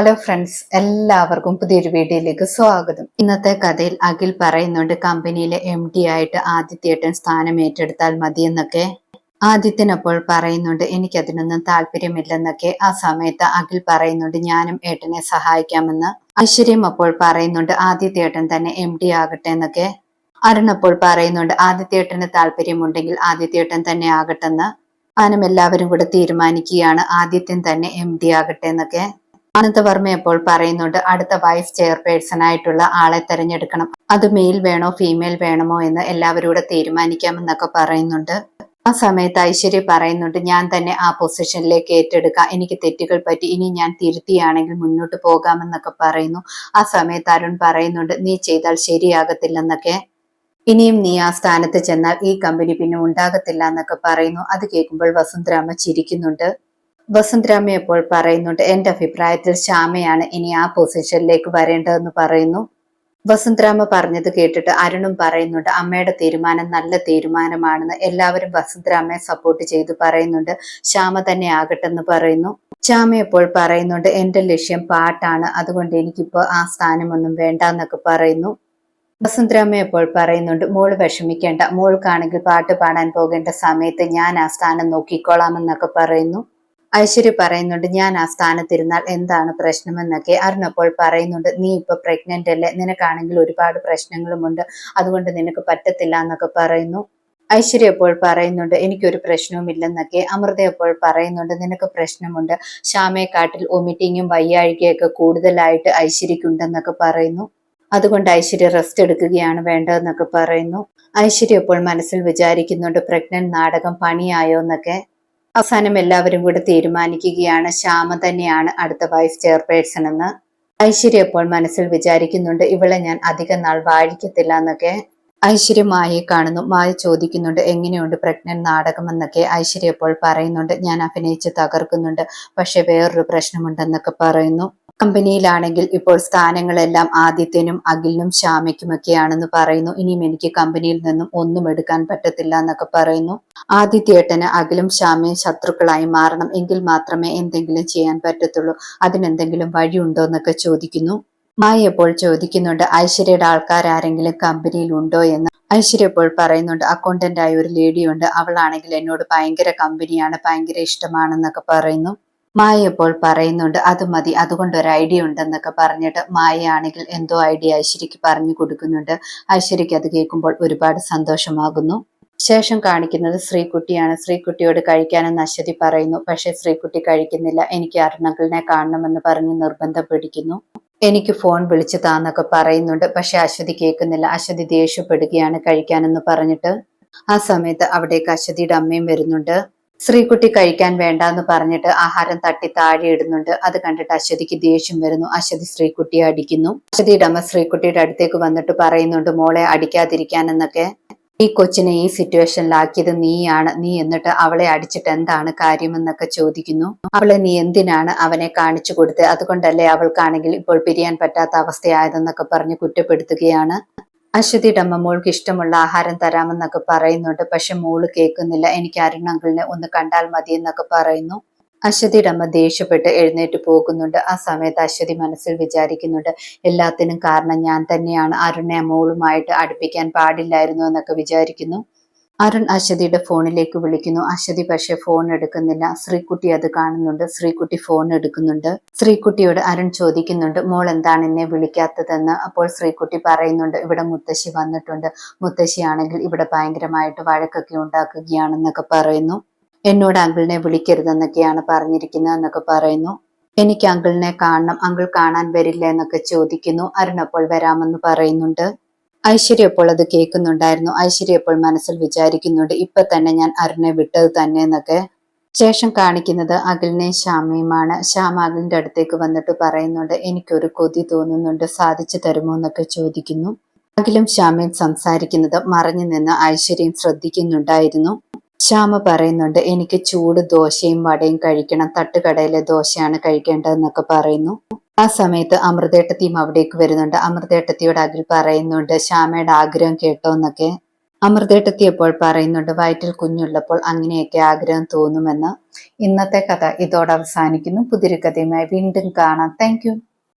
Hello friends എല്ലാവർക്കും പുതിയൊരു വീഡിയോയിലേക്ക് സ്വാഗതം. ഇന്നത്തെ കഥയിൽ അഖിൽ പറയുന്നുണ്ട് കമ്പനിയിലെ എം ഡി ആയിട്ട് ആദിത്യേട്ടൻ സ്ഥാനം ഏറ്റെടുത്താൽ മതിയെന്നൊക്കെ. ആദിത്യനപ്പോൾ പറയുന്നുണ്ട് എനിക്കതിനൊന്നും താല്പര്യമില്ലെന്നൊക്കെ. ആ സമയത്ത് അഖിൽ പറയുന്നുണ്ട് ഞാനും ഏട്ടനെ സഹായിക്കാമെന്ന്. ഐശ്വര്യം അപ്പോൾ പറയുന്നുണ്ട് ആദിത്യേട്ടൻ തന്നെ എം ഡി ആകട്ടെ എന്നൊക്കെ. അരുൺ അപ്പോൾ പറയുന്നുണ്ട് ആദിത്യേട്ടന് താല്പര്യമുണ്ടെങ്കിൽ ആദിത്യേട്ടൻ തന്നെ ആകട്ടെന്ന്. ആനും എല്ലാവരും കൂടെ തീരുമാനിക്കുകയാണ് ആദിത്യൻ തന്നെ എം ഡി ആകട്ടെ എന്നൊക്കെ. അനന്തവർമ്മ എപ്പോൾ പറയുന്നുണ്ട് അടുത്ത വൈസ് ചെയർപേഴ്സൺ ആയിട്ടുള്ള ആളെ തെരഞ്ഞെടുക്കണം. അത് മെയിൽ വേണോ ഫീമെയിൽ വേണമോ എന്ന് എല്ലാവരും തീരുമാനിക്കാമെന്നൊക്കെ പറയുന്നുണ്ട്. ആ സമയത്ത് ഐശ്വര്യ പറയുന്നുണ്ട് ഞാൻ തന്നെ ആ പൊസിഷനിലേക്ക് ഏറ്റെടുക്കാം. എനിക്ക് തെറ്റുകൾ പറ്റി ഇനി ഞാൻ തിരുത്തിയാണെങ്കിൽ മുന്നോട്ട് പോകാമെന്നൊക്കെ പറയുന്നു. ആ സമയത്ത് അരുൺ പറയുന്നുണ്ട് നീ ചെയ്താൽ ശരിയാകത്തില്ലെന്നൊക്കെ. ഇനിയും നീ ആ സ്ഥാനത്ത് ചെന്നാൽ ഈ കമ്പനി പിന്നെ ഉണ്ടാകത്തില്ല എന്നൊക്കെ പറയുന്നു. അത് കേൾക്കുമ്പോൾ വസുന്ധരാമ ചിരിക്കുന്നുണ്ട്. വസുന്ധരാമ ഇപ്പോൾ പറയുന്നുണ്ട് എന്റെ അഭിപ്രായത്തിൽ ശ്യാമയാണ് ഇനി ആ പൊസിഷനിലേക്ക് വരേണ്ടതെന്ന് പറയുന്നു. വസന്തരാമ പറഞ്ഞത് കേട്ടിട്ട് അരുണും പറയുന്നുണ്ട് അമ്മയുടെ തീരുമാനം നല്ല തീരുമാനമാണെന്ന് എല്ലാവരും വസന്തരാമയെ സപ്പോർട്ട് ചെയ്ത് പറയുന്നുണ്ട് ശ്യാമ തന്നെ ആകട്ടെന്ന് പറയുന്നു. ശ്യാമ ഇപ്പോൾ പറയുന്നുണ്ട് എന്റെ ലക്ഷ്യം പാട്ടാണ് അതുകൊണ്ട് എനിക്കിപ്പോ ആ സ്ഥാനമൊന്നും വേണ്ട എന്നൊക്കെ പറയുന്നു. വസുന്ധരാമ ഇപ്പോൾ പറയുന്നുണ്ട് മോൾ വിഷമിക്കേണ്ട മോൾക്കാണെങ്കിൽ പാട്ട് പാടാൻ പോകേണ്ട സമയത്ത് ഞാൻ ആ സ്ഥാനം നോക്കിക്കോളാമെന്നൊക്കെ പറയുന്നു. ഐശ്വര്യ പറയുന്നുണ്ട് ഞാൻ ആ സ്ഥാനത്തിരുന്നാൽ എന്താണ് പ്രശ്നമെന്നൊക്കെ അരുണപ്പോൾ പറയുന്നുണ്ട് നീ ഇപ്പൊ പ്രഗ്നന്റ് അല്ലേ? നിനക്കാണെങ്കിൽ ഒരുപാട് പ്രശ്നങ്ങളുമുണ്ട്. അതുകൊണ്ട് നിനക്ക് പറ്റത്തില്ല എന്നൊക്കെ പറയുന്നു. ഐശ്വര്യ അപ്പോൾ പറയുന്നുണ്ട് എനിക്കൊരു പ്രശ്നവുമില്ലെന്നൊക്കെ. അമൃത അപ്പോൾ പറയുന്നുണ്ട് നിനക്ക് പ്രശ്നമുണ്ട്. ശ്യാമയെക്കാട്ടിൽ ഒമിറ്റിങ്ങും വയ്യാഴികയൊക്കെ കൂടുതലായിട്ട് ഐശ്വര്യക്കുണ്ടെന്നൊക്കെ പറയുന്നു. അതുകൊണ്ട് ഐശ്വര്യ റെസ്റ്റ് എടുക്കുകയാണ് വേണ്ടതെന്നൊക്കെ പറയുന്നു. ഐശ്വര്യ ഇപ്പോൾ മനസ്സിൽ വിചാരിക്കുന്നുണ്ട് പ്രഗ്നന്റ് നാടകം പണിയായോ എന്നൊക്കെ അവസാനം എല്ലാവരും കൂടെ തീരുമാനിക്കുകയാണ്. ശ്യാമ തന്നെയാണ് അടുത്ത വൈസ് ചെയർപേഴ്സൺ എന്ന്. ഐശ്വര്യ ഇപ്പോൾ മനസ്സിൽ വിചാരിക്കുന്നുണ്ട് ഇവളെ ഞാൻ അധികം നാൾ വാഴിക്കത്തില്ല എന്നൊക്കെ. ഐശ്വര്യ മായയെ കാണുന്നു. മായ ചോദിക്കുന്നുണ്ട് എങ്ങനെയുണ്ട് പ്രഗ്നന്റ് നാടകം? എന്നൊക്കെ ഐശ്വര്യ ഇപ്പോൾ പറയുന്നുണ്ട്. ഞാൻ അഭിനയിച്ച് തകർക്കുന്നുണ്ട് പക്ഷെ വേറൊരു പ്രശ്നമുണ്ടെന്നൊക്കെ പറയുന്നു. കമ്പനിയിലാണെങ്കിൽ ഇപ്പോൾ സ്ഥാനങ്ങളെല്ലാം ആദിത്യനും അഖിലിനും ശ്യാമയ്ക്കുമൊക്കെയാണെന്ന് പറയുന്നു. ഇനിയും എനിക്ക് കമ്പനിയിൽ നിന്നും ഒന്നും എടുക്കാൻ പറ്റത്തില്ല എന്നൊക്കെ പറയുന്നു. ആദിത്യേട്ടന് അഖിലും ശ്യാമയും ശത്രുക്കളായി മാറണം. എങ്കിൽ മാത്രമേ എന്തെങ്കിലും ചെയ്യാൻ പറ്റത്തുള്ളൂ. അതിനെന്തെങ്കിലും വഴിയുണ്ടോ എന്നൊക്കെ ചോദിക്കുന്നു. മായ എപ്പോൾ ചോദിക്കുന്നുണ്ട് ഐശ്വര്യയുടെ ആൾക്കാർ ആരെങ്കിലും കമ്പനിയിൽ ഉണ്ടോ എന്ന്? ഐശ്വര്യ ഇപ്പോൾ പറയുന്നുണ്ട് അക്കൗണ്ടന്റ് ആയ ഒരു ലേഡിയുണ്ട് അവളാണെങ്കിൽ എന്നോട് ഭയങ്കര കമ്പനിയാണ് ഭയങ്കര ഇഷ്ടമാണെന്നൊക്കെ പറയുന്നു. മായ ഇപ്പോൾ പറയുന്നുണ്ട് അത് മതി അതുകൊണ്ട് ഒരു ഐഡിയ ഉണ്ടെന്നൊക്കെ പറഞ്ഞിട്ട് മായ ആണെങ്കിൽ എന്തോ ഐഡിയ ഐശ്വര്യക്ക് പറഞ്ഞു കൊടുക്കുന്നുണ്ട്. ഐശ്വര്യക്ക് അത് കേൾക്കുമ്പോൾ ഒരുപാട് സന്തോഷമാകുന്നു. ശേഷം കാണിക്കുന്നത് ശ്രീകുട്ടിയാണ്. ശ്രീകുട്ടിയോട് കഴിക്കാനെന്ന് അശ്വതി പറയുന്നു പക്ഷേ ശ്രീകുട്ടി കഴിക്കുന്നില്ല. എനിക്ക് അരുണകളിനെ കാണണമെന്ന് പറഞ്ഞ് നിർബന്ധം പിടിക്കുന്നു എനിക്ക് ഫോൺ വിളിച്ചു താന്നൊക്കെ പറയുന്നുണ്ട്. പക്ഷെ അശ്വതി കേൾക്കുന്നില്ല. അശ്വതി ദേഷ്യപ്പെടുകയാണ് കഴിക്കാനെന്ന് പറഞ്ഞിട്ട്. ആ സമയത്ത് അവിടേക്ക് അശ്വതിയുടെ അമ്മയും വരുന്നുണ്ട്. ശ്രീകുട്ടി കഴിക്കാൻ വേണ്ട എന്ന് പറഞ്ഞിട്ട് ആഹാരം തട്ടി താഴെ ഇടുന്നുണ്ട്. അത് കണ്ടിട്ട് അശ്വതിക്ക് ദേഷ്യം വരുന്നു. അശ്വതി ശ്രീകുട്ടിയെ അടിക്കുന്നു. അശ്വതിയുടെ അമ്മ ശ്രീകുട്ടിയുടെ അടുത്തേക്ക് വന്നിട്ട് പറയുന്നുണ്ട് മോളെ അടിക്കാതിരിക്കാൻ എന്നൊക്കെ ഈ കൊച്ചിനെ ഈ സിറ്റുവേഷനിലാക്കിയത് നീയാണ്. നീ എന്നിട്ട് അവളെ അടിച്ചിട്ട് എന്താണ് കാര്യമെന്നൊക്കെ ചോദിക്കുന്നു. അവളെ നീ എന്തിനാണ് അവനെ കാണിച്ചു കൊടുത്തത്? അതുകൊണ്ടല്ലേ അവൾക്കാണെങ്കിൽ ഇപ്പോൾ പിരിയാൻ പറ്റാത്ത അവസ്ഥയായതെന്നൊക്കെ പറഞ്ഞ് കുറ്റപ്പെടുത്തുകയാണ്. അശ്വതിയുടെ അമ്മ മോൾക്ക് ഇഷ്ടമുള്ള ആഹാരം തരാമെന്നൊക്കെ പറയുന്നുണ്ട്. പക്ഷെ മോൾ കേൾക്കുന്നില്ല. എനിക്ക് അരുണങ്കിളിനെ ഒന്ന് കണ്ടാൽ മതി എന്നൊക്കെ പറയുന്നു. അശ്വതിയുടെ ദേഷ്യപ്പെട്ട് എഴുന്നേറ്റ് പോകുന്നുണ്ട്. ആ സമയത്ത് അശ്വതി മനസ്സിൽ വിചാരിക്കുന്നുണ്ട് എല്ലാത്തിനും കാരണം ഞാൻ തന്നെയാണ്. അരുണെ മോളുമായിട്ട് അടുപ്പിക്കാൻ പാടില്ലായിരുന്നു എന്നൊക്കെ വിചാരിക്കുന്നു. അരുൺ അശ്വതിയുടെ ഫോണിലേക്ക് വിളിക്കുന്നു. അശ്വതി പക്ഷെ ഫോൺ എടുക്കുന്നില്ല. ശ്രീകുട്ടി അത് കാണുന്നുണ്ട്. ശ്രീകുട്ടി ഫോൺ എടുക്കുന്നുണ്ട്. ശ്രീകുട്ടിയോട് അരുൺ ചോദിക്കുന്നുണ്ട് മോൾ എന്താണ് എന്നെ വിളിക്കാത്തതെന്ന്? അപ്പോൾ ശ്രീകുട്ടി പറയുന്നുണ്ട് ഇവിടെ മുത്തശ്ശി വന്നിട്ടുണ്ട്. മുത്തശ്ശിയാണെങ്കിൽ ഇവിടെ ഭയങ്കരമായിട്ട് വഴക്കൊക്കെ ഉണ്ടാക്കുകയാണെന്നൊക്കെ പറയുന്നു. എന്നോട് അങ്കിളിനെ വിളിക്കരുതെന്നൊക്കെയാണ് പറഞ്ഞിരിക്കുന്നത് എന്നൊക്കെ പറയുന്നു. എനിക്ക് അങ്കിളിനെ കാണണം അങ്കിൾ കാണാൻ വരില്ല എന്നൊക്കെ ചോദിക്കുന്നു. അരുൺ അപ്പോൾ വരാമെന്ന് പറയുന്നുണ്ട്. ഐശ്വര്യ അപ്പോൾ അത് കേൾക്കുന്നുണ്ടായിരുന്നു. ഐശ്വര്യ അപ്പോൾ മനസ്സിൽ വിചാരിക്കുന്നുണ്ട് ഇപ്പൊ തന്നെ ഞാൻ അരുണെ വിട്ടത് തന്നെ എന്നൊക്കെ. ശേഷം കാണിക്കുന്നത് അഖിലിനെയും ശ്യാമയുമാണ്. ശ്യാമ അഖിലിന്റെ അടുത്തേക്ക് വന്നിട്ട് പറയുന്നുണ്ട് എനിക്കൊരു കൊതി തോന്നുന്നുണ്ട് സാധിച്ചു തരുമോ എന്നൊക്കെ ചോദിക്കുന്നു. അഖിലും ശ്യാമയും സംസാരിക്കുന്നത് മറഞ്ഞു നിന്ന് ഐശ്വര്യം ശ്രദ്ധിക്കുന്നുണ്ടായിരുന്നു. ശ്യാമ പറയുന്നുണ്ട് എനിക്ക് ചൂട് ദോശയും വടയും കഴിക്കണം. തട്ടുകടയിലെ ദോശയാണ് കഴിക്കേണ്ടതെന്നൊക്കെ പറയുന്നു. ആ സമയത്ത് അമൃതേട്ടത്തിയും അവിടേക്ക് വരുന്നുണ്ട്. അമൃതേട്ടത്തിയോട് അഖിൽ പറയുന്നുണ്ട് ശ്യാമയുടെ ആഗ്രഹം കേട്ടോ എന്നൊക്കെ. അമൃതേട്ടെത്തിയപ്പോൾ പറയുന്നുണ്ട് വയറ്റിൽ കുഞ്ഞുള്ളപ്പോൾ അങ്ങനെയൊക്കെ ആഗ്രഹം തോന്നുമെന്ന്. ഇന്നത്തെ കഥ ഇതോടെ അവസാനിക്കുന്നു. പുതിയൊരു കഥയുമായി വീണ്ടും കാണാം. താങ്ക്